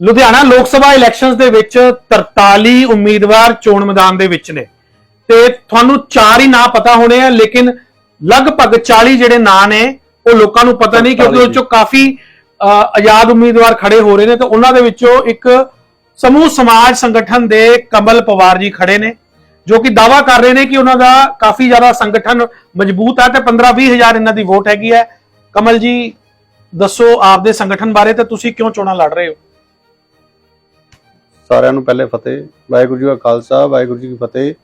ਲੁਧਿਆਣਾ ਲੋਕ ਸਭਾ ਇਲੈਕਸ਼ਨਸ ਦੇ ਵਿੱਚ 43 ਉਮੀਦਵਾਰ ਚੋਣ ਮੈਦਾਨ ਦੇ ਵਿੱਚ ਨੇ। ਤੇ ਤੁਹਾਨੂੰ ਚਾਰ ਹੀ ਨਾਂ ਪਤਾ ਹੋਣੇ ਆ ਲੇਕਿਨ ਲਗਭਗ 40 ਜਿਹੜੇ ਨਾਂ ਨੇ ਉਹ ਲੋਕਾਂ ਨੂੰ ਪਤਾ ਨਹੀਂ ਕਿਉਂਕਿ ਉਹ ਚੋਂ ਕਾਫੀ ਆਜ਼ਾਦ ਉਮੀਦਵਾਰ ਖੜੇ ਹੋ ਰਹੇ ਨੇ ਤੇ ਉਹਨਾਂ ਦੇ ਵਿੱਚੋਂ ਇੱਕ ਸਮੂਹ ਸਮਾਜ ਸੰਗਠਨ ਦੇ ਕਮਲ ਪਵਾਰ ਜੀ ਖੜੇ ਨੇ ਜੋ ਕਿ ਦਾਵਾ ਕਰ ਰਹੇ ਨੇ ਕਿ ਉਹਨਾਂ ਦਾ ਕਾਫੀ ਜ਼ਿਆਦਾ ਸੰਗਠਨ ਮਜ਼ਬੂਤ ਹੈ ਤੇ 15-20 ਹਜ਼ਾਰ ਇਹਨਾਂ ਦੀ ਵੋਟ ਹੈਗੀ ਹੈ ਕਮਲ ਜੀ ਦੱਸੋ ਆਪਦੇ ਸੰਗਠਨ ਬਾਰੇ ਤੇ ਤੁਸੀਂ ਕਿਉਂ ਚੋਣਾਂ ਲੜ ਰਹੇ ਹੋ? ਸਾਰਿਆਂ ਨੂੰ ਪਹਿਲੇ ਫਤਿਹ। ਵਾਹਿਗੁਰੂ ਜੀ ਕਾ ਖਾਲਸਾ, ਵਾਹਿਗੁਰੂ ਜੀ ਕੀ ਫਤਿਹ।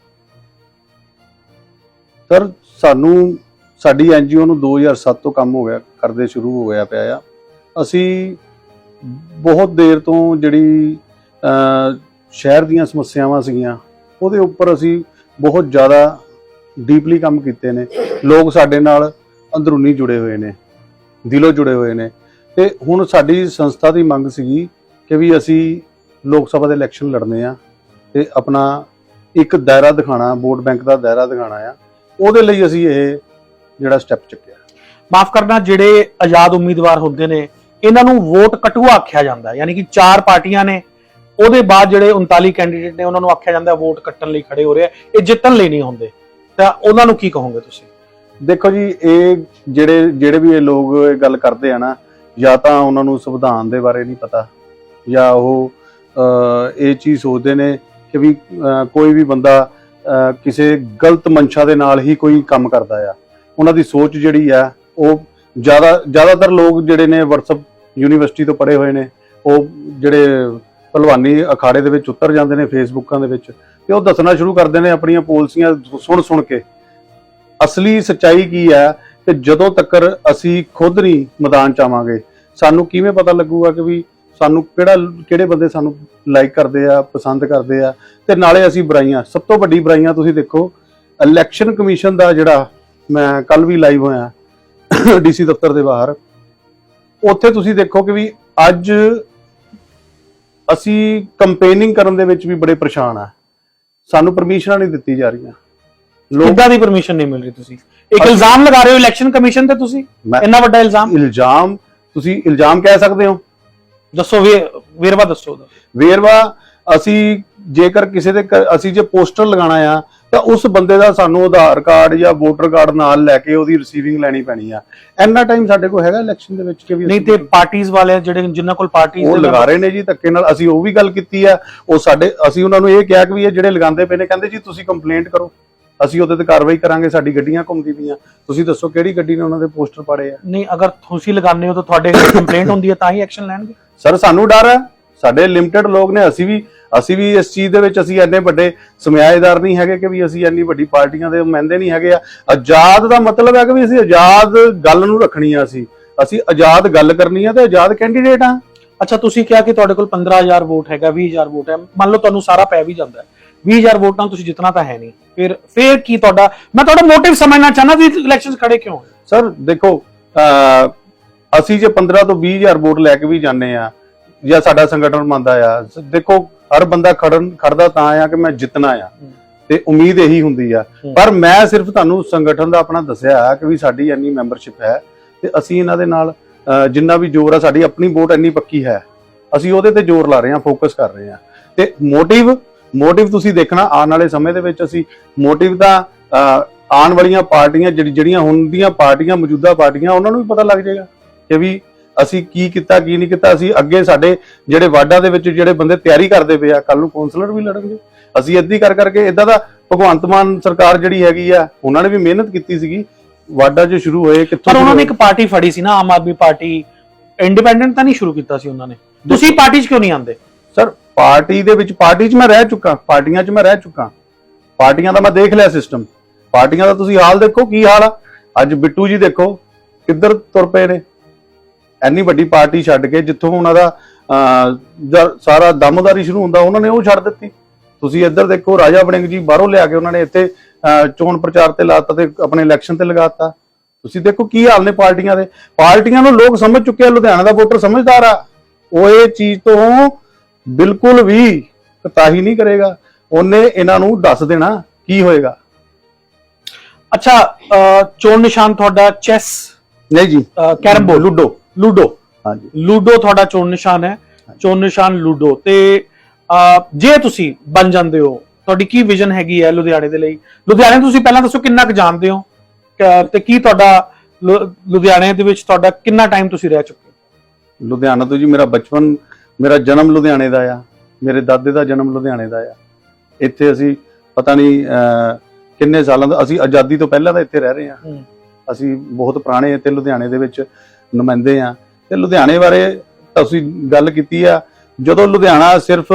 ਸਰ, ਸਾਨੂੰ, ਸਾਡੀ ਐਨਜੀਓ ਨੂੰ 2007 ਤੋਂ ਕੰਮ ਹੋ ਗਿਆ, ਕਰਦੇ ਸ਼ੁਰੂ ਹੋ ਗਿਆ ਪਿਆ ਆ। ਅਸੀਂ ਬਹੁਤ ਦੇਰ ਤੋਂ ਜਿਹੜੀ ਸ਼ਹਿਰ ਦੀਆਂ ਸਮੱਸਿਆਵਾਂ ਸੀਗੀਆਂ, ਉਹਦੇ ਉੱਪਰ ਅਸੀਂ ਬਹੁਤ ਜ਼ਿਆਦਾ ਡੀਪਲੀ ਕੰਮ ਕੀਤੇ ਨੇ। ਲੋਕ ਸਾਡੇ ਨਾਲ ਅੰਦਰੂਨੀ ਜੁੜੇ ਹੋਏ ਨੇ, ਦਿਲੋਂ ਜੁੜੇ ਹੋਏ ਨੇ। ਤੇ ਹੁਣ ਸਾਡੀ ਸੰਸਥਾ ਦੀ ਮੰਗ ਸੀਗੀ ਕਿ ਵੀ ਅਸੀਂ ਲੋਕ ਸਭਾ ਦੇ ਇਲੈਕਸ਼ਨ ਲੜਨੇ ਆ ਤੇ ਆਪਣਾ ਇੱਕ ਦਾਇਰਾ ਦਿਖਾਣਾ ਵੋਟ ਬੈਂਕ ਦਾ ਦਾਇਰਾ ਦਿਖਾਣਾ ਆ ਉਹਦੇ ਲਈ ਅਸੀਂ ਇਹ ਜਿਹੜਾ ਸਟੈਪ ਚੁੱਕਿਆ। ਮਾਫ ਕਰਨਾ ਜਿਹੜੇ ਆਜ਼ਾਦ ਉਮੀਦਵਾਰ ਹੁੰਦੇ ਨੇ ਇਹਨਾਂ ਨੂੰ ਵੋਟ ਕਟੂਆ ਆਖਿਆ ਜਾਂਦਾ। ਯਾਨੀ ਕਿ ਚਾਰ ਪਾਰਟੀਆਂ ਨੇ ਉਹਦੇ ਬਾਅਦ ਜਿਹੜੇ 39 ਕੈਂਡੀਡੇਟ ਨੇ ਉਹਨਾਂ ਨੂੰ ਆਖਿਆ ਜਾਂਦਾ ਵੋਟ ਕੱਟਣ ਲਈ ਖੜੇ ਹੋ ਰਹੇ ਆ ਇਹ ਜਿੱਤਣ ਲਈ ਨਹੀਂ ਹੁੰਦੇ। ਤਾਂ ਉਹਨਾਂ ਨੂੰ ਕੀ ਕਹੋਗੇ ਤੁਸੀਂ? ਦੇਖੋ ਜੀ ਇਹ ਜਿਹੜੇ ਜਿਹੜੇ ਵੀ ਇਹ ਲੋਕ ਇਹ ਗੱਲ ਕਰਦੇ ਆ ਨਾ ਜਾਂ ਤਾਂ ਉਹਨਾਂ ਨੂੰ ਸੰਵਿਧਾਨ ਦੇ ਬਾਰੇ ਨਹੀਂ ਪਤਾ ਜਾਂ ਉਹ ਇਹ ਚੀਜ਼ ਸੋਚਦੇ ਨੇ ਕਿ ਵੀ ਕੋਈ ਵੀ ਬੰਦਾ ਕਿਸੇ ਗਲਤ ਮਨਸ਼ਾ ਦੇ ਨਾਲ ਹੀ ਕੋਈ ਕੰਮ ਕਰਦਾ ਆ। ਉਹਨਾਂ ਦੀ ਸੋਚ ਜਿਹੜੀ ਆ, ਉਹ ਜ਼ਿਆਦਾ, ਜ਼ਿਆਦਾਤਰ ਲੋਕ ਜਿਹੜੇ ਨੇ WhatsApp ਯੂਨੀਵਰਸਿਟੀ ਤੋਂ ਪੜ੍ਹੇ ਹੋਏ ਨੇ, ਉਹ ਜਿਹੜੇ ਭਲਵਾਨੀ ਅਖਾੜੇ ਦੇ ਵਿੱਚ ਉਤਰ ਜਾਂਦੇ ਨੇ ਫੇਸਬੁੱਕਾਂ ਦੇ ਵਿੱਚ, ਤੇ ਉਹ ਦੱਸਣਾ ਸ਼ੁਰੂ ਕਰਦੇ ਨੇ ਆਪਣੀਆਂ ਪਾਲਿਸੀਆਂ ਸੁਣ ਸੁਣ ਕੇ। ਅਸਲੀ ਸੱਚਾਈ ਕੀ ਹੈ ਕਿ ਜਦੋਂ ਤੱਕ ਅਸੀਂ ਖੁਦ ਨਹੀਂ ਮੈਦਾਨ ਚ ਆਵਾਂਗੇ, ਸਾਨੂੰ ਕਿਵੇਂ ਪਤਾ ਲੱਗੂਗਾ ਕਿ ਵੀ ਸਾਨੂੰ ਕਿਹੜਾ ਕਿਹੜੇ ਬੰਦੇ ਸਾਨੂੰ ਲਾਈਕ ਕਰਦੇ ਆ ਪਸੰਦ ਕਰਦੇ ਆ ਤੇ ਨਾਲੇ ਅਸੀਂ ਬੁਰਾਈਆਂ ਸਭ ਤੋਂ ਵੱਡੀ ਬੁਰਾਈਆਂ ਤੁਸੀਂ ਦੇਖੋ ਇਲੈਕਸ਼ਨ ਕਮਿਸ਼ਨ ਦਾ ਜਿਹੜਾ ਮੈਂ ਕੱਲ ਵੀ ਲਾਈਵ ਹੋਇਆ ਡੀਸੀ ਦਫ਼ਤਰ ਦੇ ਬਾਹਰ ਉੱਥੇ ਤੁਸੀਂ ਦੇਖੋ ਕਿ ਵੀ ਅੱਜ ਅਸੀਂ ਕੰਪੇਨਿੰਗ ਕਰਨ ਦੇ ਵਿੱਚ ਵੀ ਬੜੇ ਪਰੇਸ਼ਾਨ ਆ। ਸਾਨੂੰ ਪਰਮਿਸ਼ਨਾਂ ਨਹੀਂ ਦਿੱਤੀ ਜਾ ਰਹੀਆਂ। ਲੋਕ ਦੀ ਪਰਮਿਸ਼ਨ ਨਹੀਂ ਮਿਲ ਰਹੀ ਤੁਸੀਂ? ਇੱਕ ਇਲਜ਼ਾਮ ਲਗਾ ਰਹੇ ਹੋ ਇਲੈਕਸ਼ਨ ਕਮਿਸ਼ਨ ਤੇ ਤੁਸੀਂ? ਇੰਨਾ ਵੱਡਾ ਇਲਜ਼ਾਮ? ਇਲਜ਼ਾਮ ਤੁਸੀਂ ਇਲਜ਼ਾਮ ਕਹਿ ਸਕਦੇ ਹੋ। ਦੱਸੋ ਵੀ ਵੇਰਵਾ ਦੱਸੋ ਉਹਦਾ। ਵੇਰਵਾ ਅਸੀਂ ਜੇਕਰ ਕਿਸੇ ਦੇ ਅਸੀਂ ਜੇ ਪੋਸਟਰ ਲਗਾਣਾ ਆ ਤਾਂ ਉਸ ਬੰਦੇ ਦਾ ਸਾਨੂੰ ਆਧਾਰ ਕਾਰਡ ਜਾਂ ਵੋਟਰ ਕਾਰਡ ਨਾਲ ਲੈ ਕੇ ਉਹਦੀ ਰਿਸੀਵਿੰਗ ਲੈਣੀ ਪੈਣੀ ਆ। ਇੰਨਾ ਟਾਈਮ ਸਾਡੇ ਕੋਲ ਹੈਗਾ ਇਲੈਕਸ਼ਨ ਦੇ ਵਿੱਚ ਕਿ ਵੀ ਨਹੀਂ ਅਸੀਂ- ਤੇ ਪਾਰਟੀਆਂ ਵਾਲੇ ਜਿਹੜੇ ਜਿਨ੍ਹਾਂ ਕੋਲ ਪਾਰਟੀਆਂ ਉਹ ਲਗਾ ਰਹੇ ਨੇ ਜੀ ਧੱਕੇ ਨਾਲ। ਅਸੀਂ ਉਹ ਵੀ ਗੱਲ ਕੀਤੀ ਆ ਉਹ ਸਾਡੇ ਅਸੀਂ ਉਹਨਾਂ ਨੂੰ ਇਹ ਕਿਹਾ ਕਿ ਵੀ ਇਹ ਜਿਹੜੇ ਲਗਾਉਂਦੇ ਪਏ ਨੇ ਕਹਿੰਦੇ ਜੀ ਤੁਸੀਂ ਕੰਪਲੇਂਟ ਕਰੋ। ਅਸੀਂ ਉਹਦੇ ਤੇ ਕਾਰਵਾਈ ਕਰਾਂਗੇ ਸਾਡੀ ਗੱਡੀਆਂ ਘੁੰਮਦੀ ਪਈਆਂ। ਤੁਸੀਂ ਦੱਸੋ ਕਿਹੜੀ ਗੱਡੀ ਨੇ ਉਹਨਾਂ ਦੇ ਪੋਸਟਰ ਪਾੜੇ ਆ? ਨਹੀਂ ਅਗਰ ਤੁਸੀਂ ਲਗਾਉਂਦੇ ਹੋ ਤਾਂ ਤੁਹਾਡੇ ਕੰਪਲੇਂਟ ਹੁੰਦੀ ਹੈ ਤਾਂ ਹੀ ਐਕਸ਼ਨ ਲੈਣਗੇ। ਸਰ ਸਾਨੂੰ ਡਰ ਹੈ। ਸਾਡੇ ਲਿਮਟਿਡ ਲੋਕ ਨੇ ਅਸੀਂ ਵੀ ਅਸੀਂ ਵੀ ਇਸ ਚੀਜ਼ ਦੇ ਵਿੱਚ ਅਸੀਂ ਇੰਨੇ ਵੱਡੇ ਸਮਿਆਏਦਾਰ ਨਹੀਂ ਹੈਗੇ ਕਿ ਵੀ ਅਸੀਂ ਇੰਨੀ ਵੱਡੀ ਪਾਰਟੀਆਂ ਦੇ ਮਹਿੰਦੇ ਨਹੀਂ ਹੈਗੇ ਆ। ਆਜ਼ਾਦ ਦਾ ਮਤਲਬ ਹੈ ਕਿ ਵੀ ਅਸੀਂ ਆਜ਼ਾਦ ਗੱਲ ਨੂੰ ਰੱਖਣੀ ਆ ਅਸੀਂ। ਅਸੀਂ ਆਜ਼ਾਦ ਗੱਲ ਕਰਨੀ ਆ ਤੇ ਆਜ਼ਾਦ ਕੈਂਡੀਡੇਟ ਆ। ਅੱਛਾ ਤੁਸੀਂ ਕਿਹਾ ਕਿ ਤੁਹਾਡੇ ਕੋਲ 15000 ਵੋਟ ਹੈਗਾ 20000 ਵੋਟ ਹੈ। ਮੰਨ ਲਓ ਤੁਹਾਨੂੰ ਸਾਰਾ ਪੈ ਵੀ ਜਾਂਦਾ ਹੈ। 20000 ਵੋਟ ਤੁਸੀਂ ਜਿੱਤਣਾ ਤਾਂ ਹੈ ਨਹੀਂ। ਫਿਰ ਫਿਰ ਕੀ ਤੁਹਾਡਾ? ਮੈਂ ਤੁਹਾਡਾ ਮੋਟਿਵ ਸਮਝਣਾ ਚਾਹਨਾ ਵੀ ਇਲੈਕਸ਼ਨਸ ਖੜੇ ਕਿਉਂ ਸਰ ਦੇਖੋ ਅਸੀਂ ਜੇ 15 ਤੋਂ 20000 ਵੋਟ ਲੈ ਕੇ ਵੀ ਜਾਂਦੇ ਆ ਜਾਂ ਸਾਡਾ ਸੰਗਠਨ ਮੰਨਦਾ ਆ ਦੇਖੋ ਹਰ ਬੰਦਾ ਖੜਨ ਖੜਦਾ ਤਾਂ ਆ ਕਿ ਮੈਂ ਜਿੱਤਣਾ ਆ। ਤੇ ਉਮੀਦ ਇਹੀ ਹੁੰਦੀ ਆ। ਪਰ ਮੈਂ ਸਿਰਫ ਤੁਹਾਨੂੰ ਸੰਗਠਨ ਦਾ ਆਪਣਾ ਦੱਸਿਆ ਆ ਕਿ ਵੀ ਸਾਡੀ ਇੰਨੀ ਮੈਂਬਰਸ਼ਿਪ ਹੈ ਤੇ ਅਸੀਂ ਇਹਨਾਂ ਦੇ ਨਾਲ ਜਿੰਨਾ ਵੀ ਜ਼ੋਰ ਆ ਸਾਡੀ ਆਪਣੀ ਵੋਟ ਇੰਨੀ ਪੱਕੀ ਹੈ। ਅਸੀਂ ਉਹਦੇ ਤੇ ਜ਼ੋਰ ਲਾ ਰਹੇ ਹਾਂ ਫੋਕਸ ਕਰ ਰਹੇ ਹਾਂ। ਤੇ ਮੋਟਿਵ ਮੋਟਿਵ ਤੁਸੀਂ ਦੇਖਣਾ ਆਉਣ ਵਾਲੇ ਸਮੇਂ ਦੇ ਵਿੱਚ ਅਸੀਂ ਮੋਟਿਵ ਦਾ ਆਉਣ ਵਾਲੀਆਂ ਪਾਰਟੀਆਂ ਜਿਹੜੀ- ਜਿਹੜੀਆਂ ਹੁਣ ਦੀਆਂ ਪਾਰਟੀਆਂ ਮੌਜੂਦਾ ਪਾਰਟੀਆਂ ਉਹਨਾਂ ਨੂੰ ਵੀ ਪਤਾ ਲੱਗ ਜਾਏਗਾ ਕਿ ਵੀ ਅਸੀਂ ਕੀ ਕੀਤਾ ਕੀ ਨਹੀਂ ਕੀਤਾ। ਅਸੀਂ ਅੱਗੇ ਸਾਡੇ ਜਿਹੜੇ ਵਾਰਡਾਂ ਦੇ ਵਿੱਚ ਜਿਹੜੇ ਬੰਦੇ ਤਿਆਰੀ ਕਰਦੇ ਪਏ ਆ ਕੱਲ ਨੂੰ ਕਾਉਂਸਲਰ ਵੀ ਲੜਨਗੇ। ਅਸੀਂ ਹੀ ਕਰ ਕਰਕੇ ਇਦਾਂ ਦਾ ਭਗਵੰਤ ਮਾਨ ਸਰਕਾਰ ਜਿਹੜੀ ਹੈਗੀ ਆ ਉਹਨਾਂ ਨੇ ਵੀ ਮਿਹਨਤ ਕੀਤੀ ਸੀਗੀ। ਵਾਰਡਾਂ 'ਚ ਸ਼ੁਰੂ ਹੋਏ ਕਿੱਥੋਂ ਪਰ ਉਹਨਾਂ ਨੇ ਇੱਕ ਪਾਰਟੀ ਫੜੀ ਸੀ ਨਾ ਆਮ ਆਦਮੀ ਪਾਰਟੀ। ਇੰਡੀਪੈਂਡੈਂਟ ਤਾਂ ਨਹੀਂ ਸ਼ੁਰੂ ਕੀਤਾ ਸੀ ਉਹਨਾਂ ਨੇ। ਤੁਸੀਂ ਪਾਰਟੀ 'ਚ ਕਿਉਂ ਨਹੀਂ ਆਉਂਦੇ? ਸਰ ਪਾਰਟੀ ਦੇ ਵਿੱਚ ਪਾਰਟੀ 'ਚ ਮੈਂ ਰਹਿ ਚੁੱਕਾ ਪਾਰਟੀਆਂ 'ਚ ਮੈਂ ਰਹਿ ਚੁੱਕਾ। ਪਾਰਟੀਆਂ ਦਾ ਮੈਂ ਦੇਖ ਲਿਆ ਸਿਸਟਮ ਪਾਰਟੀਆਂ ਦਾ ਤੁਸੀਂ ਹਾਲ ਦੇਖੋ ਕੀ ਹਾਲ ਆ? ਅੱਜ ਬਿੱਟੂ ਜੀ ਦੇਖੋ ਕਿੱਧਰ ਤੁਰ ਪਏ ਨੇ? ਇੰਨੀ ਵੱਡੀ ਪਾਰਟੀ ਛੱਡ ਕੇ ਜਿੱਥੋਂ ਉਹਨਾਂ ਦਾ ਸਾਰਾ ਦਮਦਾਰੀ ਸ਼ੁਰੂ ਹੁੰਦਾ ਉਹਨਾਂ ਨੇ ਉਹ ਛੱਡ ਦਿੱਤੀ। ਤੁਸੀਂ ਇੱਧਰ ਦੇਖੋ ਰਾਜਾ ਵੜਿੰਗ ਜੀ ਬਾਹਰੋਂ ਲਿਆ ਕੇ ਉਹਨਾਂ ਨੇ ਇੱਥੇ ਅਹ, ਚੋਣ ਪ੍ਰਚਾਰ ਤੇ ਲਾਤਾ ਤੇ ਆਪਣੇ ਇਲੈਕਸ਼ਨ ਤੇ ਲਗਾਤਾ। ਤੁਸੀਂ ਦੇਖੋ ਕੀ ਹਾਲ ਨੇ ਪਾਰਟੀਆਂ ਦੇ। ਪਾਰਟੀਆਂ ਨੂੰ ਲੋਕ ਸਮਝ ਚੁੱਕੇ ਆ ਲੁਧਿਆਣਾ ਦਾ ਵੋਟਰ ਸਮਝਦਾਰ ਆ। ਉਹ ਇਹ ਚੀਜ਼ ਤੋਂ ਬਿਲਕੁਲ ਵੀ ਕਤਾਹੀ ਨਹੀਂ ਕਰੇਗਾ। ਉਹਨੇ ਇਹਨਾਂ ਨੂੰ ਦੱਸ ਦੇਣਾ ਕੀ ਹੋਏਗਾ। ਅੱਛਾ ਚੋਣ ਨਿਸ਼ਾਨ ਤੁਹਾਡਾ ਚੈਸ ਨਹੀਂ ਜੀ। Carrom board ludo. ਲੂਡੋ। ਹਾਂਜੀ। ਲੂਡੋ ਤੁਹਾਡਾ ਚੋਣ ਨਿਸ਼ਾਨ ਹੈ। ਚੋਣ ਨਿਸ਼ਾਨ ਲੂਡੋ। ਤੇ ਜੇ ਤੁਸੀਂ ਬਣ ਜਾਂਦੇ ਹੋ ਤੁਹਾਡੀ ਕੀ ਵਿਜ਼ਨ ਹੈਗੀ ਹੈ ਲੁਧਿਆਣੇ ਦੇ ਲਈ? ਲੁਧਿਆਣੇ ਤੁਸੀਂ ਪਹਿਲਾਂ ਦੱਸੋ ਕਿੰਨਾ ਕੁ ਜਾਣਦੇ ਹੋ? ਤੇ ਕੀ ਤੁਹਾਡਾ ਲੁਧਿਆਣੇ ਦੇ ਵਿੱਚ ਤੁਹਾਡਾ ਕਿੰਨਾ ਟਾਈਮ ਤੁਸੀਂ ਰਹਿ ਚੁੱਕੇ ਲੁਧਿਆਣਾ ਤੋਂ ਜੀ ਮੇਰਾ ਬਚਪਨ ਮੇਰਾ ਜਨਮ ਲੁਧਿਆਣੇ ਦਾ ਆ ਮੇਰੇ ਦਾਦੇ ਦਾ ਜਨਮ ਲੁਧਿਆਣੇ ਦਾ ਆ। ਇੱਥੇ ਅਸੀਂ ਪਤਾ ਨਹੀਂ ਕਿੰਨੇ ਸਾਲਾਂ ਦਾ ਅਸੀਂ ਆਜ਼ਾਦੀ ਤੋਂ ਪਹਿਲਾਂ ਦਾ ਇੱਥੇ ਰਹਿ ਰਹੇ ਹਾਂ ਹੂੰ। ਅਸੀਂ ਬਹੁਤ ਪੁਰਾਣੇ ਇੱਥੇ ਲੁਧਿਆਣੇ ਦੇ ਵਿੱਚ ਨੁਮਾਇੰਦੇ ਆ। ਤੇ ਲੁਧਿਆਣੇ ਬਾਰੇ ਤੁਸੀਂ ਗੱਲ ਕੀਤੀ ਆ ਜਦੋਂ ਲੁਧਿਆਣਾ ਸਿਰਫ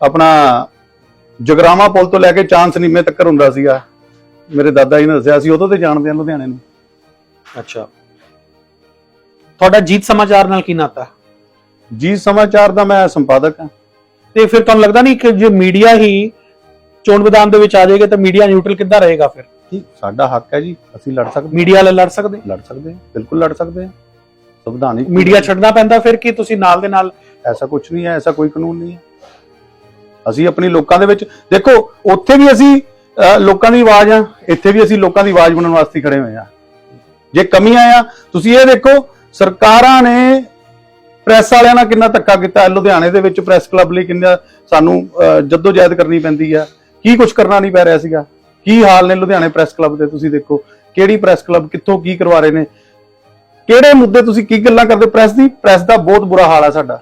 ਆਪਣਾ ਜਗਰਾਮਾ ਪੁਲ ਤੋਂ ਲੈ ਕੇ ਚਾਂਸ ਨੀਮੇ ਤੱਕ ਹੁੰਦਾ ਸੀਗਾ ਮੇਰੇ ਦਾਦਾ ਜੀ ਨੇ ਦੱਸਿਆ ਸੀ ਉਦੋਂ ਤੇ ਜਾਣਦੇ ਆ ਲੁਧਿਆਣੇ ਨੂੰ। ਅੱਛਾ। ਤੁਹਾਡਾ ਜੀਤ ਸਮਾਚਾਰ ਨਾਲ ਕੀ ਨਾਤਾ? ਜੀ ਸਮਾਚਾਰ ਦਾ ਮੈਂ ਸੰਪਾਦਕ ਹਾਂ। ਤੇ ਫਿਰ ਤੁਹਾਨੂੰ ਲੱਗਦਾ ਨਹੀਂ ਕਿ ਜੇ ਮੀਡੀਆ ਹੀ ਚੋਣ ਮੈਦਾਨ ਦੇ ਵਿੱਚ ਆ ਜਾਏਗਾ ਤਾਂ ਮੀਡੀਆ ਨਿਊਟਰਲ ਕਿੱਦਾਂ ਰਹੇਗਾ ਫਿਰ? ਠੀਕ ਸਾਡਾ ਹੱਕ ਹੈ ਜੀ ਅਸੀਂ ਲੜ ਸਕਦੇ ਮੀਡੀਆ ਵਾਲੇ ਲੜ ਸਕਦੇ ਲੜ ਸਕਦੇ ਹਾਂ ਬਿਲਕੁਲ ਲੜ ਸਕਦੇ ਹਾਂ। ਸੰਵਿਧਾਨਿਕ ਮੀਡੀਆ ਛੱਡਣਾ ਪੈਂਦਾ ਫਿਰ ਕਿ ਤੁਸੀਂ ਨਾਲ ਦੇ ਨਾਲ? ਐਸਾ ਕੁਝ ਨਹੀਂ ਹੈ ਐਸਾ ਕੋਈ ਕਾਨੂੰਨ ਨਹੀਂ ਹੈ। ਅਸੀਂ ਆਪਣੀ ਲੋਕਾਂ ਦੇ ਵਿੱਚ ਦੇਖੋ ਉੱਥੇ ਵੀ ਅਸੀਂ ਅਹ, ਲੋਕਾਂ ਦੀ ਆਵਾਜ਼ ਆ ਇੱਥੇ ਵੀ ਅਸੀਂ ਲੋਕਾਂ ਦੀ ਆਵਾਜ਼ ਬਣਨ ਵਾਸਤੇ ਹੀ ਖੜੇ ਹੋਏ ਆ ਜੇ ਕਮੀਆਂ ਆ ਤੁਸੀਂ ਇਹ ਦੇਖੋ ਸਰਕਾਰਾਂ ਨੇ ਪ੍ਰੈਸ ਵਾਲਿਆਂ ਨਾਲ ਕਿੰਨਾ ਧੱਕਾ ਕੀਤਾ? ਲੁਧਿਆਣੇ ਦੇ ਵਿੱਚ ਪ੍ਰੈਸ ਕਲੱਬ ਲਈ ਕਿੰਨਾ ਸਾਨੂੰ ਜਦੋਜਹਿਦ ਕਰਨੀ ਪੈਂਦੀ ਆ। ਕੀ ਕੁਝ ਕਰਨਾ ਨਹੀਂ ਪੈ ਰਿਹਾ ਸੀਗਾ? ਕੀ ਹਾਲ ਨੇ ਲੁਧਿਆਣੇ ਪ੍ਰੈਸ ਕਲੱਬ ਦੇ ਤੁਸੀਂ ਦੇਖੋ। ਕਿਹੜੀ ਪ੍ਰੈਸ ਕਲੱਬ ਕਿੱਥੋਂ ਕੀ ਕਰਵਾ ਰਹੇ ਨੇ? ਕਿਹੜੇ ਮੁੱਦੇ ਤੁਸੀਂ ਕੀ ਗੱਲਾਂ ਕਰਦੇ ਪ੍ਰੈਸ ਦੀ ਪ੍ਰੈਸ ਦਾ ਬਹੁਤ ਬੁਰਾ ਹਾਲ ਆ ਸਾਡਾ।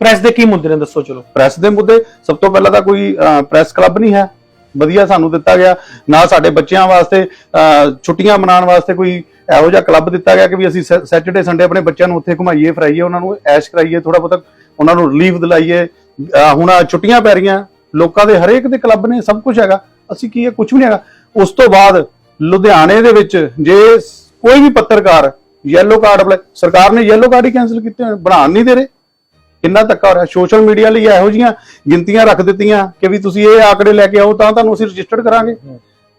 ਪ੍ਰੈਸ ਦੇ ਕੀ ਮੁੱਦੇ ਨੇ? ਦੱਸੋ ਚਲੋ। ਪ੍ਰੈਸ ਦੇ ਮੁੱਦੇ ਸਭ ਤੋਂ ਪਹਿਲਾਂ ਤਾਂ ਕੋਈ ਪ੍ਰੈਸ ਕਲੱਬ ਨਹੀਂ ਹੈ। ਵਧੀਆ ਸਾਨੂੰ ਦਿੱਤਾ ਗਿਆ। ਨਾ ਸਾਡੇ ਬੱਚਿਆਂ ਵਾਸਤੇ ਛੁੱਟੀਆਂ ਮਨਾਉਣ ਵਾਸਤੇ ਕੋਈ ਇਹੋ ਜਿਹਾ ਕਲੱਬ ਦਿੱਤਾ ਗਿਆ ਕਿ ਵੀ ਅਸੀਂ ਸੈਟਰਡੇ ਸੰਡੇ ਆਪਣੇ ਬੱਚਿਆਂ ਨੂੰ ਉੱਥੇ ਘੁਮਾਈਏ, ਫਰਾਈਏ, ਉਹਨਾਂ ਨੂੰ ਐਸ਼ ਕਰਾਈਏ ਥੋੜਾ ਬਹੁਤਾ ਉਹਨਾਂ ਨੂੰ ਰਿਲੀਫ ਦਿਲਾਈਏ। ਹੁਣ ਛੁੱਟੀਆਂ ਪੈ ਰਹੀਆਂ, ਲੋਕਾਂ ਦੇ ਹਰੇਕ ਦੇ ਕਲੱਬ ਨੇ ਸਭ ਕੁਝ ਹੈਗਾ, ਅਸੀਂ ਕੀ ਹੈ ਕੁਝ ਵੀ ਨਹੀਂ ਹੈਗਾ। ਉਸ ਤੋਂ ਬਾਅਦ ਲੁਧਿਆਣੇ ਦੇ ਵਿੱਚ ਜੇ ਕੋਈ ਵੀ ਪੱਤਰਕਾਰ ਯੈਲੋ ਕਾਰਡ ਅਪਲਾਈ ਸਰਕਾਰ ਨੇ ਯੈਲੋ ਕਾਰਡ ਹੀ ਕੈਨਸਲ ਕੀਤੇ ਹੋਏ, ਬਣਾਉਣ ਨਹੀਂ ਦੇ ਰਹੇ। ਕਿੰਨਾ ਧੱਕਾ ਹੋ ਰਿਹਾ ਸੋਸ਼ਲ ਮੀਡੀਆ ਲਈ ਇਹੋ ਜੀਆਂ ਗਿਣਤੀਆਂ ਰੱਖ ਦਿੱਤੀਆਂ ਕਿ ਵੀ ਤੁਸੀਂ ਇਹ ਆંકੜੇ ਲੈ ਕੇ ਆਓ, ਤਾਂ ਤੁਹਾਨੂੰ ਅਸੀਂ ਰਜਿਸਟਰਡ ਕਰਾਂਗੇ।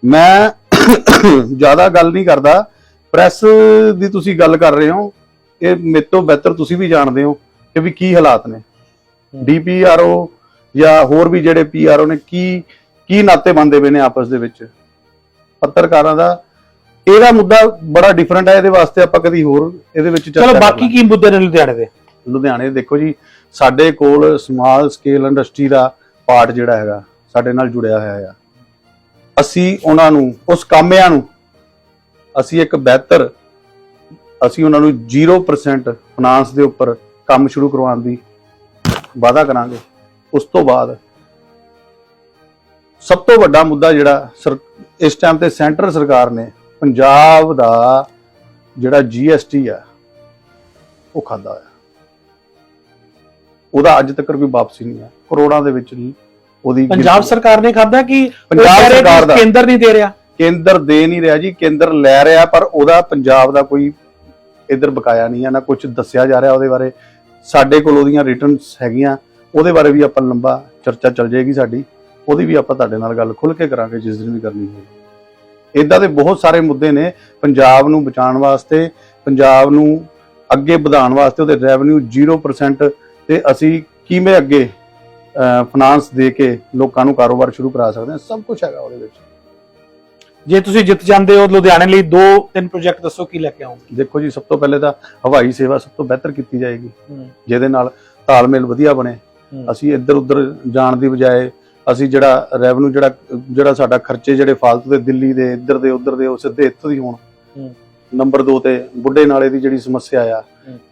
ਮੈਂ ਜ਼ਿਆਦਾ ਗੱਲ ਨਹੀਂ ਕਰਦਾ ਪ੍ਰੈਸ ਦੀ ਤੁਸੀਂ ਗੱਲ ਕਰ ਰਹੇ ਹੋ ਇਹ ਮੇਰੇ ਤੋਂ ਬਿਹਤਰ ਤੁਸੀਂ ਵੀ ਜਾਣਦੇ ਹੋ ਕਿ ਵੀ ਕੀ ਹਾਲਾਤ ਨੇ। ਡੀਪੀਆਰਓ ਜਾਂ ਹੋਰ ਵੀ ਜਿਹੜੇ ਪੀਆਰਓ ਨੇ ਕੀ ਕੀ ਨਾਤੇ ਬੰਦੇ ਪਏ ਨੇ ਆਪਸ ਦੇ ਵਿੱਚ? ਪੱਤਰਕਾਰਾਂ ਦਾ ਇਹਦਾ ਮੁੱਦਾ ਬੜਾ ਡਿਫਰੈਂਟ ਹੈ ਇਹਦੇ ਵਾਸਤੇ ਆਪਾਂ ਕਦੀ ਹੋਰ ਇਹਦੇ ਵਿੱਚ ਚਰਚਾ ਚਲੋ ਬਾਕੀ ਕੀ ਮੁੱਦੇ ਨੇ ਲੁਧਿਆਣੇ ਦੇ? ਲੁਧਿਆਣੇ ਦੇਖੋ ਜੀ ਸਾਡੇ ਕੋਲ ਸਮਾਲ ਸਕੇਲ ਇੰਡਸਟਰੀ ਦਾ ਪਾਰਟ ਜਿਹੜਾ ਹੈਗਾ ਸਾਡੇ ਨਾਲ ਜੁੜਿਆ ਹੋਇਆ ਆ। ਅਸੀਂ ਉਹਨਾਂ ਨੂੰ ਉਸ ਕਾਮਿਆਂ ਨੂੰ ਅਸੀਂ ਇੱਕ ਬਿਹਤਰ ਅਸੀਂ ਉਹਨਾਂ ਨੂੰ 0% ਫਾਈਨਾਂਸ ਦੇ ਉੱਪਰ ਕੰਮ ਸ਼ੁਰੂ ਕਰਵਾਉਣ ਦੀ ਵਾਅਦਾ ਕਰਾਂਗੇ। ਉਸ ਤੋਂ ਬਾਅਦ ਸਭ ਤੋਂ ਵੱਡਾ ਮੁੱਦਾ ਜਿਹੜਾ ਇਸ ਟਾਈਮ ਤੇ ਸੈਂਟਰ ਸਰਕਾਰ ਨੇ ਪੰਜਾਬ ਦਾ ਜਿਹੜਾ ਜੀਐਸਟੀ ਆ ਉਹ ਖਾਦਾ ਹੋਇਆ। ਉਹਦਾ ਅੱਜ ਤੱਕ ਕੋਈ ਵਾਪਸੀ ਨਹੀਂ ਹੈ ਕਰੋੜਾਂ ਦੇ ਵਿੱਚ ਨਹੀਂ ਉਹਦੀ ਪੰਜਾਬ ਸਰਕਾਰ ਨੇ ਖਾਦਾ ਕਿ ਪੰਜਾਬ ਸਰਕਾਰ ਦਾ। ਕੇਂਦਰ ਨਹੀਂ ਦੇ ਰਿਹਾ? ਕੇਂਦਰ ਦੇ ਨਹੀਂ ਰਿਹਾ ਜੀ, ਕੇਂਦਰ ਲੈ ਰਿਹਾ, ਪਰ ਉਹਦਾ ਪੰਜਾਬ ਦਾ ਕੋਈ ਇਧਰ ਬਕਾਇਆ ਨਹੀਂ ਹੈ, ਨਾ ਕੁਝ ਦੱਸਿਆ ਜਾ ਰਿਹਾ ਉਹਦੇ ਬਾਰੇ। ਸਾਡੇ ਕੋਲ ਉਹਦੀਆਂ ਰਿਟਰਨਸ ਹੈਗੀਆਂ, ਉਹਦੇ ਬਾਰੇ ਵੀ ਆਪਾਂ ਲੰਬਾ ਚਰਚਾ ਚੱਲ ਜਾਏਗੀ ਸਾਡੀ। ਉਹਦੀ ਵੀ ਆਪਾਂ ਤੁਹਾਡੇ ਨਾਲ ਗੱਲ ਖੁੱਲ ਕੇ ਕਰਾਂਗੇ, ਜਿਸ ਦਿਨ ਵੀ ਕਰਨੀ ਹੋਵੇ। ਇਦਾਂ ਦੇ ਬਹੁਤ ਸਾਰੇ ਮੁੱਦੇ ਨੇ ਪੰਜਾਬ ਨੂੰ ਬਚਾਉਣ ਵਾਸਤੇ, ਪੰਜਾਬ ਨੂੰ ਅੱਗੇ ਵਧਾਉਣ ਵਾਸਤੇ, ਉਹਦੇ ਰੈਵਨਿਊ 0% ਤੇ ਅਸੀਂ ਕਿਵੇਂ ਅੱਗੇ ਫਾਈਨਾਂਸ ਦੇ ਕੇ ਲੋਕਾਂ ਨੂੰ ਕਾਰੋਬਾਰ ਸ਼ੁਰੂ ਕਰਾ ਸਕਦੇ ਹਾਂ, ਸਭ ਕੁਝ ਹੈਗਾ ਉਹਦੇ ਵਿੱਚ। ਜੇ ਤੁਸੀਂ ਜਿੱਤ ਜਾਂਦੇ ਹੋ ਲੁਧਿਆਣੇ ਲਈ ਦੋ ਤਿੰਨ ਪ੍ਰੋਜੈਕਟ ਦੱਸੋ ਕੀ ਲੈ ਕੇ ਆਉਂਗੇ ਦੇਖੋ ਜੀ ਸਭ ਤੋਂ ਪਹਿਲੇ ਤਾਂ ਹਵਾਈ ਸੇਵਾ ਸਭ ਤੋਂ ਬਿਹਤਰ ਕੀਤੀ ਜਾਏਗੀ। ਜਿਹਦੇ ਨਾਲ ਤਾਲਮੇਲ ਵਧੀਆ ਬਣੇ। ਅਸੀਂ ਇੱਧਰ ਉੱਧਰ ਜਾਣ ਦੀ ਬਜਾਏ ਅਸੀਂ ਜਿਹੜਾ ਰੈਵਨਿਊ ਜਿਹੜਾ ਜਿਹੜਾ ਸਾਡਾ ਖਰਚੇ ਜਿਹੜੇ ਫਾਲਤੂ ਦੇ ਦਿੱਲੀ ਦੇ ਇੱਧਰ ਦੇ ਉੱਧਰ ਦੇ ਉਹ ਸਿੱਧੇ ਇੱਥੋਂ ਦੀ ਹੋਣ। ਨੰਬਰ 2 ਤੇ ਬੁੱਢੇ ਨਾਲੇ ਦੀ ਜਿਹੜੀ ਸਮੱਸਿਆ ਆ।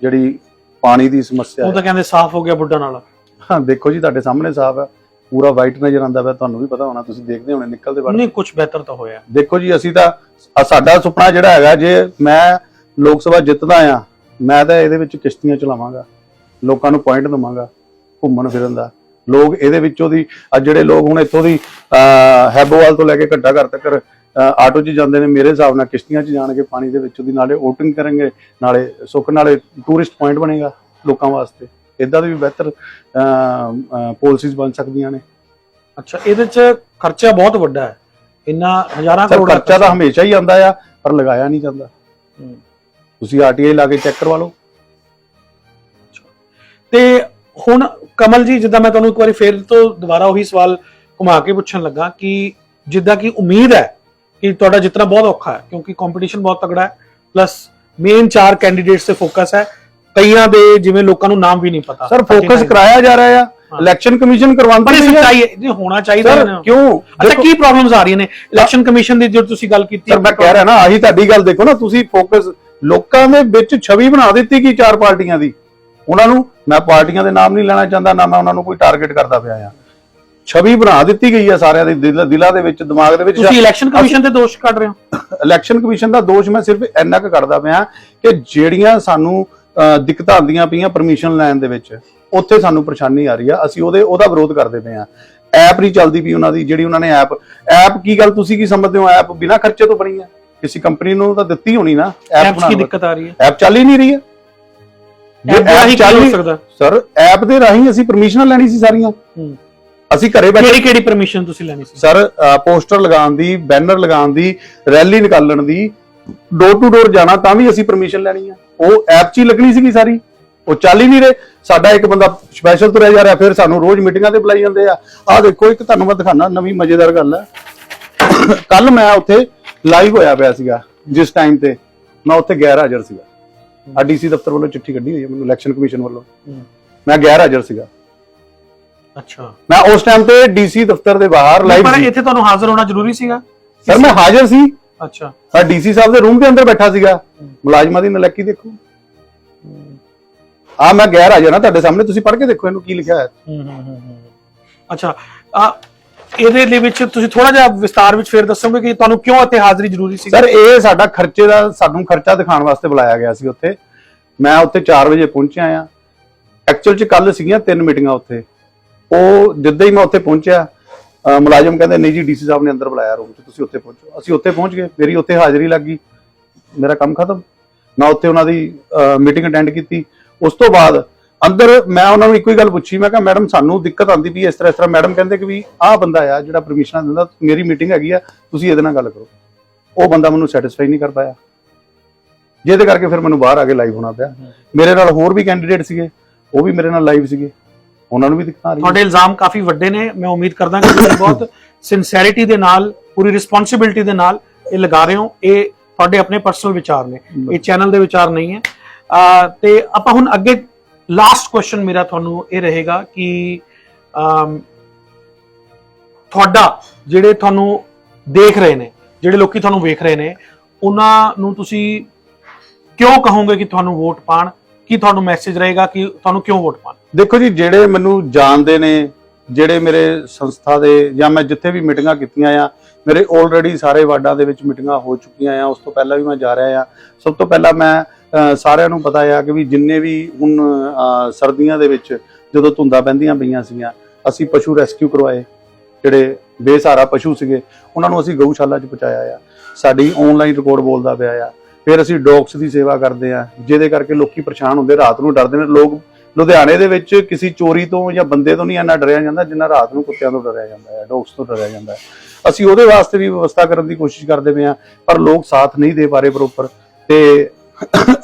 ਜਿਹੜੀ ਪਾਣੀ ਦੀ ਸਮੱਸਿਆ ਉਹ ਆ। ਤਾਂ ਕਹਿੰਦੇ ਸਾਫ਼ ਹੋ ਗਿਆ ਬੁੱਢਾ ਨਾਲ। ਹਾਂ ਦੇਖੋ ਜੀ ਤੁਹਾਡੇ ਸਾਹਮਣੇ ਸਾਫ਼ ਹੈ ਪੂਰਾ ਵਾਈਟ ਨਜ਼ਰ ਆਉਂਦਾ ਪਿਆ ਤੁਹਾਨੂੰ ਵੀ ਪਤਾ ਹੋਣਾ ਤੁਸੀਂ ਦੇਖਦੇ ਹੋਣੇ ਨਿਕਲਦੇ ਬਾਅਦ ਨਹੀਂ ਕੁਝ ਬਿਹਤਰ ਤਾਂ ਹੋਇਆ। ਦੇਖੋ ਜੀ ਅਸੀਂ ਤਾਂ ਸਾਡਾ ਸੁਪਨਾ ਜਿਹੜਾ ਹੈਗਾ ਜੇ ਮੈਂ ਲੋਕ ਸਭਾ ਜਿੱਤਦਾ ਆ ਮੈਂ ਤਾਂ ਇਹਦੇ ਵਿੱਚ ਕਿਸ਼ਤੀਆਂ ਚਲਾਵਾਂਗਾ ਲੋਕਾਂ ਨੂੰ ਪੁਆਇੰਟ ਦਵਾਂਗਾ ਘੁੰਮਣ ਫਿਰਨ ਦਾ। ਲੋਕ ਇਹਦੇ ਵਿੱਚੋਂ ਦੀ ਜਿਹੜੇ ਲੋਕ ਹੁਣ ਇੱਥੋਂ ਦੀ ਹੈਬੋਵਾਲ ਤੋਂ ਲੈ ਕੇ ਘੱਟਾ ਘਰ ਤੱਕ ਆਟੋ 'ਚ ਜਾਂਦੇ ਨੇ ਮੇਰੇ ਹਿਸਾਬ ਨਾਲ ਕਿਸ਼ਤੀਆਂ 'ਚ ਜਾਣਗੇ ਪਾਣੀ ਦੇ ਵਿੱਚੋਂ ਦੀ ਨਾਲੇ ਓਟਿੰਗ ਕਰਨਗੇ ਨਾਲੇ ਸੁੱਖ ਨਾਲੇ ਟੂਰਿਸਟ ਪੁਆਇੰਟ ਬਣੇਗਾ ਲੋਕਾਂ ਵਾਸਤੇ। ਇਦਾਂ ਦੀ ਵੀ ਬਿਹਤਰ ਪਾਲਿਸੀਜ਼ ਬਣ ਸਕਦੀਆਂ ਨੇ। ਅੱਛਾ ਇਹਦੇ ਚ ਖਰਚਾ ਬਹੁਤ ਵੱਡਾ ਹੈ। ਇੰਨਾ ਹਜ਼ਾਰਾਂ ਕਰੋੜ ਦਾ ਖਰਚਾ ਤਾਂ ਹਮੇਸ਼ਾ ਹੀ ਆਉਂਦਾ ਆ ਪਰ ਲਗਾਇਆ ਨਹੀਂ ਜਾਂਦਾ। ਤੁਸੀਂ ਆਰਟੀਆਈ ਲਾ ਕੇ ਚੈੱਕ ਕਰਵਾ ਲਓ। ਤੇ ਹੁਣ ਕਮਲ ਜੀ ਜਿੱਦਾਂ ਮੈਂ ਤੁਹਾਨੂੰ ਇੱਕ ਵਾਰੀ ਫੇਰ ਤੋਂ ਦੁਬਾਰਾ ਉਹੀ ਸਵਾਲ ਘੁਮਾ ਕੇ ਪੁੱਛਣ ਲੱਗਾ ਕਿ ਜਿੱਦਾਂ ਕਿ ਉਮੀਦ ਹੈ ਕਿ ਤੁਹਾਡਾ ਜਿੱਤਣਾ ਬਹੁਤ ਔਖਾ ਹੈ ਕਿਉਂਕਿ ਕੰਪੀਟੀਸ਼ਨ ਬਹੁਤ ਤਗੜਾ ਹੈ ਪਲੱਸ ਮੇਨ ਚਾਰ ਕੈਂਡੀਡੇਟਸ ਤੇ ਫੋਕਸ ਹੈ। ਕਈਆਂ ਦੇ ਜਿਵੇਂ ਲੋਕਾਂ ਨੂੰ ਨਾਮ ਵੀ ਨਹੀਂ ਪਤਾ। ਸਰ ਫੋਕਸ ਕਰਾਇਆ ਜਾ ਰਿਹਾ ਆ। ਇਲੈਕਸ਼ਨ ਕਮਿਸ਼ਨ ਕਰਵਾਉਂਦੀ ਇਹ ਨਹੀਂ ਹੈ ਸੱਚਾਈ ਹੈ ਜੀ ਹੋਣਾ ਚਾਹੀਦਾ ਸਰ। ਕਿਉਂ? ਅੱਛਾ ਕੀ ਪ੍ਰੋਬਲਮਸ ਆ ਰਹੀਆਂ ਨੇ? ਇਲੈਕਸ਼ਨ ਕਮਿਸ਼ਨ ਦੀ ਜੋ ਤੁਸੀਂ ਗੱਲ ਕੀਤੀ ਸਰ ਮੈਂ ਕਹਿ ਰਿਹਾ ਨਾ ਆਹੀ ਤੁਹਾਡੀ ਗੱਲ ਦੇਖੋ ਨਾ ਤੁਸੀਂ ਫੋਕਸ ਲੋਕਾਂ ਦੇ ਵਿੱਚ ਛਵੀ ਬਣਾ ਦਿੱਤੀ ਕਿ ਚਾਰ ਪਾਰਟੀਆਂ ਦੀ? ਉਹਨਾਂ ਨੂੰ ਮੈਂ ਪਾਰਟੀਆਂ ਦੇ ਨਾਮ ਨਹੀਂ ਲੈਣਾ ਚਾਹੁੰਦਾ ਨਾ ਮੈਂ ਉਹਨਾਂ ਨੂੰ ਕੋਈ ਟਾਰਗੇਟ ਕਰਦਾ ਪਿਆ ਆ। ਛਵੀ ਬਣਾ ਦਿੱਤੀ ਗਈ ਆ ਸਾਰਿਆਂ ਦੇ ਦਿਲ- ਦੇ ਵਿੱਚ ਦਿਮਾਗ ਦੇ ਵਿੱਚ। ਤੁਸੀਂ ਇਲੈਕਸ਼ਨ ਕਮਿਸ਼ਨ ਤੇ ਦੋਸ਼ ਕੱਢ ਰਹੇ ਹੋ। ਇਲੈਕਸ਼ਨ ਕਮਿਸ਼ਨ ਦਾ ਦੋਸ਼ ਮੈਂ ਸਿਰਫ ਇੰਨਾ ਕੁ ਕਰਦਾ ਪਿਆ ਕਿ ਜਿਹੜੀਆਂ ਸਾਨੂੰ ਦਿੱਕਤਾਂ ਆਉਂਦੀਆਂ ਪਈਆਂ ਪਰਮਿਸ਼ਨ ਲੈਣ ਦੇ ਵਿੱਚ। ਉੱਥੇ ਸਾਨੂੰ ਪਰੇਸ਼ਾਨੀ ਆ ਰਹੀ ਆ। ਅਸੀਂ ਉਹਦੇ ਉਹਦਾ ਵਿਰੋਧ ਕਰਦੇ ਪਏ ਆ। ਐਪ ਨਹੀਂ ਚੱਲਦੀ ਪਈ ਉਹਨਾਂ ਦੀ ਜਿਹੜੀ ਉਹਨਾਂ ਨੇ ਐਪ ਐਪ ਕੀ ਗੱਲ ਤੁਸੀਂ ਕੀ ਸਮਝਦੇ ਹੋ? ਐਪ ਬਿਨਾਂ ਖਰਚੇ ਤੋਂ ਬਣੀ ਆ। ਕਿਸੇ ਕੰਪਨੀ ਨੂੰ ਤਾਂ ਦਿੱਤੀ ਹੋਣੀ ਨਾ। ਕੀ ਬਣਾਉਣ ਦਿੱਕਤ ਆ ਰਹੀ ਹੈ? ਐਪ ਚੱਲ ਹੀ ਨਹੀਂ ਰਹੀ ਹੈ ਜੇ ਐਪ ਰਾਹੀਂ ਐਪ ਚੱਲ ਨਹੀਂ ਸਕਦਾ? ਸਰ ਐਪ ਦੇ ਰਾਹੀਂ ਅਸੀਂ ਪਰਮਿਸ਼ਨਾਂ ਲੈਣੀ ਸੀ ਸਾਰੀਆਂ। ਅਸੀਂ ਘਰੇ ਬੈਠੇ ਕਿਹੜੀ ਕਿਹੜੀ ਪਰਮਿਸ਼ਨ ਤੁਸੀਂ ਲੈਣੀ ਸੀ? ਸਰ ਪੋਸਟਰ ਲਗਾਉਣ ਦੀ ਬੈਨਰ ਲਗਾਉਣ ਦੀ rally ਨਿਕਾਲਣ the door to door ਜਾਣਾ ਤਾਂ ਵੀ ਅਸੀਂ ਪਰਮਿਸ਼ਨ ਲੈਣੀ ਆ। ਉਹ ਐਪ 'ਚ ਹੀ ਲੱਗਣੀ ਸੀਗੀ ਸਾਰੀ। ਉਹ ਚੱਲ ਹੀ ਨਹੀਂ ਰਹੇ। ਸਾਡਾ ਇੱਕ ਬੰਦਾ ਸਪੈਸ਼ਲ ਤੁਰਿਆ ਜਾ ਰਿਹਾ ਫਿਰ ਸਾਨੂੰ ਰੋਜ਼ ਮੀਟਿੰਗਾਂ ਤੇ ਬੁਲਾਈ ਜਾਂਦੇ ਆ। ਆਹ ਦੇਖੋ ਇੱਕ ਤੁਹਾਨੂੰ ਮੈਂ ਦਿਖਾਣਾ ਨਵੀਂ ਮਜ਼ੇਦਾਰ ਗੱਲ ਹੈ। ਕੱਲ ਮੈਂ ਉੱਥੇ ਲਾਈਵ ਹੋਇਆ ਪਿਆ ਸੀਗਾ ਜਿਸ ਟਾਈਮ ਤੇ ਮੈਂ ਉੱਥੇ ਗੈਰ ਹਾਜ਼ਰ ਸੀਗਾ। ਆ ਡੀਸੀ ਦਫ਼ਤਰ ਵੱਲੋਂ ਚਿੱਠੀ ਕੱਢੀ ਹੋਈ ਹੈ ਮੈਨੂੰ ਇਲੈਕਸ਼ਨ ਕਮਿਸ਼ਨ ਵੱਲੋਂ। ਮੈਂ ਗੈਰ ਹਾਜ਼ਰ ਸੀਗਾ। ਅੱਛਾ। ਮੈਂ ਉਸ ਟਾਈਮ ਤੇ ਡੀਸੀ ਦਫ਼ਤਰ ਦੇ ਬਾਹਰ ਲਾਈਵ ਪਰ ਇੱਥੇ ਤੁਹਾਨੂੰ ਹਾਜ਼ਰ ਹੋਣਾ ਜ਼ਰੂਰੀ ਸੀਗਾ? ਸਰ ਮੈਂ ਹਾਜ਼ਰ ਸੀ। ਅੱਛਾ। ਆ ਡੀਸੀ ਸਾਹਿਬ ਦੇ ਰੂਮ ਦੇ ਅੰਦਰ ਬੈਠਾ ਸੀਗਾ। ਮੁਲਾਜ਼ਮਾਂ ਦੀ ਨਲੱਕੀ ਦੇਖੋ। ਆ ਮੈਂ ਗੈਰ ਹਾਜ਼ਰ ਨਾ ਤੁਹਾਡੇ ਸਾਹਮਣੇ ਤੁਸੀਂ ਪੜ੍ਹ ਕੇ ਦੇਖੋ ਇਹਨੂੰ ਕੀ ਲਿਖਿਆ ਹੈ ਹੂੰ ਹੂੰ ਹੂੰ ਹੂੰ। ਅੱਛਾ ਆ ਇਹਦੇ ਲਈ ਵਿੱਚ ਤੁਸੀਂ ਥੋੜਾ ਜਿਹਾ ਵਿਸਤਾਰ ਵਿੱਚ ਫੇਰ ਦੱਸੋਗੇ ਕਿ ਤੁਹਾਨੂੰ ਕਿਉਂ ਇੱਥੇ ਹਾਜ਼ਰੀ ਜ਼ਰੂਰੀ ਸੀ ਸਰ ਇਹ ਸਾਡਾ ਖਰਚੇ ਦਾ ਸਾਨੂੰ ਖਰਚਾ ਦਿਖਾਉਣ ਵਾਸਤੇ ਬੁਲਾਇਆ ਗਿਆ ਸੀ ਉੱਥੇ। ਮੈਂ ਉੱਥੇ 4 ਵਜੇ ਪਹੁੰਚਿਆ ਆ। ਐਕਚੁਅਲ ਚ ਕੱਲ ਸੀਗੀਆਂ ਤਿੰਨ ਮੀਟਿੰਗਾਂ ਉੱਥੇ। ਉਹ ਜਿੱਦਾਂ ਹੀ ਮੈਂ ਉੱਥੇ ਪਹੁੰਚਿਆ ਮੁਲਾਜ਼ਮ ਕਹਿੰਦੇ ਨਹੀਂ ਜੀ ਡੀਸੀ ਸਾਹਿਬ ਨੇ ਅੰਦਰ ਬੁਲਾਇਆ ਰੂਮ 'ਚ ਤੁਸੀਂ ਉੱਥੇ ਪਹੁੰਚੋ। ਅਸੀਂ ਉੱਥੇ ਪਹੁੰਚ ਗਏ ਮੇਰੀ ਉੱਥੇ ਹਾਜ਼ਰੀ ਲੱਗ ਗਈ। ਮੇਰਾ ਕੰਮ ਖਤਮ। ਮੈਂ ਉੱਥੇ ਉਹਨਾਂ ਦੀ ਮੀਟਿੰਗ ਅਟੈਂਡ ਕੀਤੀ। ਉਸ ਤੋਂ ਬਾਅਦ ਅੰਦਰ ਮੈਂ ਉਹਨਾਂ ਨੂੰ ਇੱਕੋ ਹੀ ਗੱਲ ਪੁੱਛੀ, ਮੈਂ ਕਿਹਾ, ਮੈਡਮ, ਸਾਨੂੰ ਦਿੱਕਤ ਆਉਂਦੀ ਪਈ ਇਸ ਤਰ੍ਹਾਂ ਇਸ ਤਰ੍ਹਾਂ। ਮੈਡਮ ਕਹਿੰਦੇ ਕਿ ਵੀ, ਆਹ ਬੰਦਾ ਆ ਜਿਹੜਾ ਪਰਮਿਸ਼ਨਾਂ ਦਿੰਦਾ, ਮੇਰੀ ਮੀਟਿੰਗ ਹੈਗੀ ਆ, ਤੁਸੀਂ ਇਹਦੇ ਨਾਲ ਗੱਲ ਕਰੋ। ਉਹ ਬੰਦਾ ਮੈਨੂੰ ਸੈਟੀਸਫਾਈ ਨਹੀਂ ਕਰ ਪਾਇਆ। ਜਿਹਦੇ ਕਰਕੇ ਫਿਰ ਮੈਨੂੰ ਬਾਹਰ ਆ ਕੇ ਲਾਈਵ ਹੋਣਾ ਪਿਆ। ਮੇਰੇ ਨਾਲ ਹੋਰ ਵੀ ਕੈਂਡੀਡੇਟ ਸੀਗੇ, ਉਹ ਵੀ ਮੇਰੇ ਨਾਲ ਲਾਈਵ ਸੀਗੇ। ਉਹਨਾਂ ਨੂੰ ਵੀ ਦਿੱਕਤ ਆ ਰਹੀ ਤੁਹਾਡੇ ਇਲਜ਼ਾਮ ਕਾਫੀ ਵੱਡੇ ਨੇ, ਮੈਂ ਉਮੀਦ ਕਰਦਾ ਕਿ ਤੁਸੀਂ ਬਹੁਤ ਸਿੰਸੈਰਿਟੀ ਦੇ ਨਾਲ, ਪੂਰੀ ਰਿਸਪੌਂਸਿਬਿਲਟੀ ਦੇ ਨਾਲ ਇਹ ਲਗਾ ਰਹੇ ਹੋ। ਇਹ ਤੁਹਾਡੇ ਆਪਣੇ ਪਰਸਨਲ ਵਿਚਾਰ ਨੇ। ਇਹ ਚੈਨਲ ਦੇ ਵਿਚਾਰ ਨਹੀਂ ਹੈ। ਤੇ ਆਪਾਂ ਹੁਣ ਅੱਗੇ ਲਾਸਟ ਕੁਐਸਚਨ ਮੇਰਾ ਤੁਹਾਨੂੰ ਇਹ ਰਹੇਗਾ ਕਿ ਤੁਹਾਡਾ ਜਿਹੜੇ ਤੁਹਾਨੂੰ ਦੇਖ ਰਹੇ ਨੇ ਜਿਹੜੇ ਲੋਕੀ ਤੁਹਾਨੂੰ ਵੇਖ ਰਹੇ ਨੇ ਉਹਨਾਂ ਨੂੰ ਤੁਸੀਂ ਕਿਉਂ ਕਹੋਗੇ ਕਿ ਤੁਹਾਨੂੰ ਵੋਟ ਪਾਣ ਕੀ ਤੁਹਾਨੂੰ ਮੈਸੇਜ ਰਹੇਗਾ ਕਿ ਤੁਹਾਨੂੰ ਕਿਉਂ ਵੋਟ ਪਾਣ ਦੇਖੋ ਜੀ ਜਿਹੜੇ ਮੈਨੂੰ ਜਾਣਦੇ ਨੇ ਜਿਹੜੇ ਮੇਰੇ ਸੰਸਥਾ ਦੇ ਜਾਂ ਮੈਂ ਜਿੱਥੇ ਵੀ ਮੀਟਿੰਗਾਂ ਕੀਤੀਆਂ ਆ, ਮੇਰੇ ਆਲਰੇਡੀ ਸਾਰੇ ਵਾਰਡਾਂ ਦੇ ਵਿੱਚ ਮੀਟਿੰਗਾਂ ਹੋ ਚੁੱਕੀਆਂ ਆ। ਉਸ ਤੋਂ ਪਹਿਲਾਂ ਵੀ ਮੈਂ ਜਾ ਰਿਹਾ ਆ। ਸਭ ਤੋਂ ਪਹਿਲਾਂ ਮੈਂ ਸਾਰਿਆਂ ਨੂੰ ਪਤਾ ਆ ਕਿ ਵੀ ਜਿੰਨੇ ਵੀ ਹੁਣ ਸਰਦੀਆਂ ਦੇ ਵਿੱਚ ਜਦੋਂ ਧੁੰਦਾਂ ਪੈਂਦੀਆਂ ਪਈਆਂ ਸੀਗੀਆਂ, ਅਸੀਂ ਪਸ਼ੂ ਰੈਸਕਿਊ ਕਰਵਾਏ। ਜਿਹੜੇ ਬੇਸਹਾਰਾ ਪਸ਼ੂ ਸੀਗੇ, ਉਹਨਾਂ ਨੂੰ ਅਸੀਂ ਗਊਸ਼ਾਲਾ 'ਚ ਪਹੁੰਚਾਇਆ ਆ। ਸਾਡੀ ਆਨਲਾਈਨ ਰਿਕਾਰਡ ਬੋਲਦਾ ਪਿਆ ਆ। ਫਿਰ ਅਸੀਂ ਡੌਗਸ ਦੀ ਸੇਵਾ ਕਰਦੇ ਆ, ਜਿਹਦੇ ਕਰਕੇ ਲੋਕੀ ਪਰੇਸ਼ਾਨ ਹੁੰਦੇ, ਰਾਤ ਨੂੰ ਡਰਦੇ ਨੇ। ਲੋਕ ਲੁਧਿਆਣੇ ਦੇ ਵਿੱਚ ਕਿਸੇ ਚੋਰੀ ਤੋਂ ਜਾਂ ਬੰਦੇ ਤੋਂ ਨਹੀਂ ਇੰਨਾ ਡਰਿਆ ਜਾਂਦਾ, ਜਿੰਨਾ ਰਾਤ ਨੂੰ ਕੁੱਤਿਆਂ ਤੋਂ ਡਰਿਆ ਜਾਂਦਾ ਹੈ, ਡੌਗਸ ਤੋਂ ਡਰਿਆ ਜਾਂਦਾ ਹੈ। ਅਸੀਂ ਉਹਦੇ ਵਾਸਤੇ ਵੀ ਵਿਵਸਥਾ ਕਰਨ ਦੀ ਕੋਸ਼ਿਸ਼ ਕਰਦੇ ਪਏ ਆ ਪਰ ਲੋਕ ਸਾਥ ਨਹੀਂ ਦੇ ਪਾ ਰਹੇ ਪ੍ਰੋਪਰ ਤੇ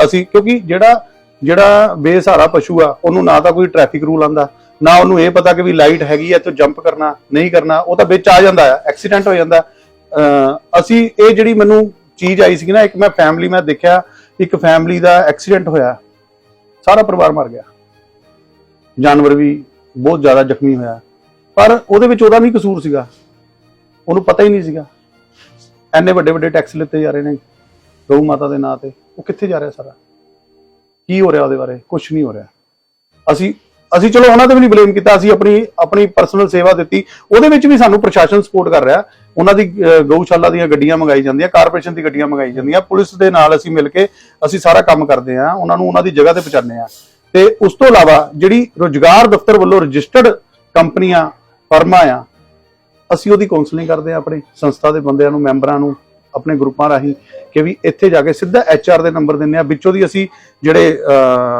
ਅਸੀਂ, ਕਿਉਂਕਿ ਜਿਹੜਾ ਜਿਹੜਾ ਬੇਸਹਾਰਾ ਪਸ਼ੂ ਆ, ਉਹਨੂੰ ਨਾ ਤਾਂ ਕੋਈ ਟ੍ਰੈਫਿਕ ਰੂਲ ਆਂਦਾ ਨਾ ਉਹਨੂੰ ਇਹ ਪਤਾ ਕਿ ਵੀ ਲਾਈਟ ਹੈਗੀ ਹੈ ਤੇ ਜੰਪ ਕਰਨਾ, ਨਹੀਂ ਕਰਨਾ, ਉਹ ਤਾਂ ਵਿੱਚ ਆ ਜਾਂਦਾ ਆ ਐਕਸੀਡੈਂਟ ਹੋ ਜਾਂਦਾ। ਅਸੀਂ ਇਹ ਜਿਹੜੀ ਮੈਨੂੰ ਚੀਜ਼ ਆਈ ਸੀ ਨਾ, ਇੱਕ ਮੈਂ ਫੈਮਿਲੀ ਮੈਂ ਦੇਖਿਆ, ਇੱਕ ਫੈਮਿਲੀ ਦਾ ਐਕਸੀਡੈਂਟ ਹੋਇਆ, ਸਾਰਾ ਪਰਿਵਾਰ ਮਰ ਗਿਆ। ਜਾਨਵਰ ਵੀ ਬਹੁਤ ਜ਼ਿਆਦਾ ਜ਼ਖਮੀ ਹੋਇਆ। ਪਰ ਉਹਦੇ ਵਿੱਚ ਉਹਦਾ ਨਹੀਂ ਕਸੂਰ ਸੀਗਾ। ਉਹਨੂੰ ਪਤਾ ਹੀ ਨਹੀਂ ਸੀਗਾ। ਐਨੇ ਵੱਡੇ ਵੱਡੇ ਟੈਕਸ ਲਿੱਤੇ ਜਾ ਰਹੇ ਨੇ ਗਊ ਮਾਤਾ ਦੇ ਨਾਂ ਤੇ। ਉਹ ਕਿੱਥੇ ਜਾ ਰਿਹਾ ਸਾਰਾ? ਕੀ ਹੋ ਰਿਹਾ ਉਹਦੇ ਬਾਰੇ? ਕੁਝ ਨਹੀਂ ਹੋ ਰਿਹਾ। ਅਸੀਂ ਅਸੀਂ ਚਲੋ ਉਹਨਾਂ ਤੇ ਵੀ ਨਹੀਂ ਬਲੇਮ ਕੀਤਾ। ਅਸੀਂ ਆਪਣੀ ਆਪਣੀ ਪਰਸਨਲ ਸੇਵਾ ਦਿੱਤੀ। ਉਹਦੇ ਵਿੱਚ ਵੀ ਸਾਨੂੰ ਪ੍ਰਸ਼ਾਸਨ ਸਪੋਰਟ ਕਰ ਰਿਹਾ। ਉਹਨਾਂ ਦੀ ਅਹ, ਗਊਸ਼ਾਲਾ ਦੀਆਂ ਗੱਡੀਆਂ ਮੰਗਾਈ ਜਾਂਦੀਆਂ ਕਾਰਪੋਰੇਸ਼ਨ ਦੀ ਗੱਡੀਆਂ ਮੰਗਾਈ ਜਾਂਦੀਆਂ। ਪੁਲਿਸ ਦੇ ਨਾਲ ਅਸੀਂ ਮਿਲ ਕੇ ਅਸੀਂ ਸਾਰਾ ਕੰਮ ਕਰਦੇ ਹਾਂ। ਉਹਨਾਂ ਨੂੰ ਉਹਨਾਂ ਦੀ ਜਗ੍ਹਾ ਤੇ ਪਹੁੰਚਾਉਂਦੇ ਹਾਂ। ਤੇ ਉਸ ਤੋਂ ਇਲਾਵਾ ਜਿਹੜੀ ਰੋਜ਼ਗਾਰ ਦਫ਼ਤਰ ਵੱਲੋਂ ਰਜਿਸਟਰਡ ਕੰਪਨੀਆਂ, ਫਰਮਾਂ ਆ, ਅਸੀਂ ਉਹਦੀ ਕਾਉਂਸਲਿੰਗ ਕਰਦੇ ਹਾਂ ਆਪਣੇ ਸੰਸਥਾ ਦੇ ਬੰਦਿਆਂ ਨੂੰ, ਮੈਂਬਰਾਂ ਨੂੰ, ਆਪਣੇ ਗਰੁੱਪਾਂ ਰਾਹੀਂ ਕਿ ਵੀ ਇੱਥੇ ਜਾ ਕੇ ਸਿੱਧਾ ਐਚਆਰ ਦੇ ਨੰਬਰ ਦਿੰਦੇ ਆ ਵਿੱਚੋਂ ਦੀ ਅਸੀਂ ਜਿਹੜੇ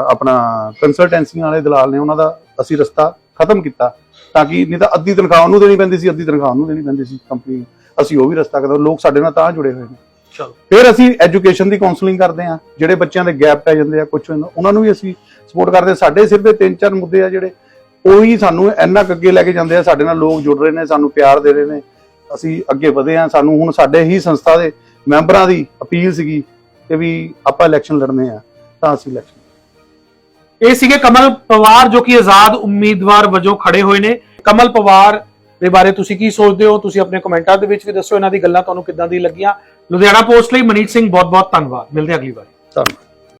ਆਪਣਾ ਕੰਸਲਟੈਂਸੀਆਂ ਵਾਲੇ ਦਲਾਲ ਨੇ, ਉਹਨਾਂ ਦਾ ਅਸੀਂ ਰਸਤਾ ਖਤਮ ਕੀਤਾ ਤਾਂ ਕਿ ਨਹੀਂ ਤਾਂ ਅੱਧੀ ਤਨਖਾਹ ਉਹਨੂੰ ਦੇਣੀ ਪੈਂਦੀ ਸੀ, ਅੱਧੀ ਤਨਖਾਹ ਉਹਨੂੰ ਦੇਣੀ ਪੈਂਦੀ ਸੀ ਕੰਪਨੀ ਅਸੀਂ ਉਹ ਵੀ ਰਸਤਾ ਕਰਦੇ ਲੋਕ ਸਾਡੇ ਨਾਲ ਤਾਂ ਜੁੜੇ ਹੋਏ ਨੇ। ਫਿਰ ਅਸੀਂ ਐਜੂਕੇਸ਼ਨ ਦੀ ਕਾਉਂਸਲਿੰਗ ਕਰਦੇ ਆ ਜਿਹੜੇ ਬੱਚਿਆਂ ਦੇ ਗੈਪ ਪੈ ਜਾਂਦੇ ਆ ਕੁਝ ਉਹਨਾਂ ਨੂੰ ਵੀ ਅਸੀਂ ਸਪੋਰਟ ਕਰਦੇ ਸਾਡੇ ਸਿਰ ਤੇ ਤਿੰਨ ਚਾਰ ਮੁੱਦੇ ਆ ਜਿਹੜੇ ਉਹੀ ਸਾਨੂੰ ਇੰਨਾ ਅੱਗੇ ਲੈ ਕੇ ਜਾਂਦੇ ਆ ਸਾਡੇ ਨਾਲ ਲੋਕ ਜੁੜ ਰਹੇ ਨੇ ਸਾਨੂੰ ਪਿਆਰ ਦੇ ਰਹੇ ਨੇ ਅਸੀਂ ਅੱਗੇ ਵਧੇ ਆ ਸਾਨੂੰ ਹੁਣ ਸਾਡੇ ਹੀ ਸੰਸਥਾ ਦੇ ਮੈਂਬਰਾਂ ਦੀ ਅਪੀਲ ਸੀਗੀ ਕਿ ਵੀ ਆਪਾਂ ਇਲੈਕਸ਼ਨ ਲੜਨੇ ਆ ਤਾਂ ਅਸੀਂ ਇਲੈਕਸ਼ਨ ਇਹ ਸੀਗੇ ਕਮਲ ਪਵਾਰ ਜੋ ਕਿ ਆਜ਼ਾਦ ਉਮੀਦਵਾਰ ਵਜੋਂ ਖੜੇ ਹੋਏ ਨੇ। ਕਮਲ ਪਵਾਰ ਦੇ ਬਾਰੇ ਤੁਸੀਂ ਕੀ ਸੋਚਦੇ ਹੋ? ਤੁਸੀਂ ਆਪਣੇ ਕਮੈਂਟਾਂ ਦੇ ਵਿੱਚ ਵੀ ਦੱਸੋ ਇਹਨਾਂ ਦੀ ਗੱਲਾਂ ਤੁਹਾਨੂੰ ਕਿੱਦਾਂ ਦੀ ਲੱਗੀਆਂ? ਲੁਧਿਆਣਾ ਪੋਸਟ ਲਈ ਮਨੀਤ ਸਿੰਘ ਬਹੁਤ ਬਹੁਤ ਧੰਨਵਾਦ। ਮਿਲਦੇ ਅਗਲੀ ਵਾਰ। ਧੰਨਵਾਦ।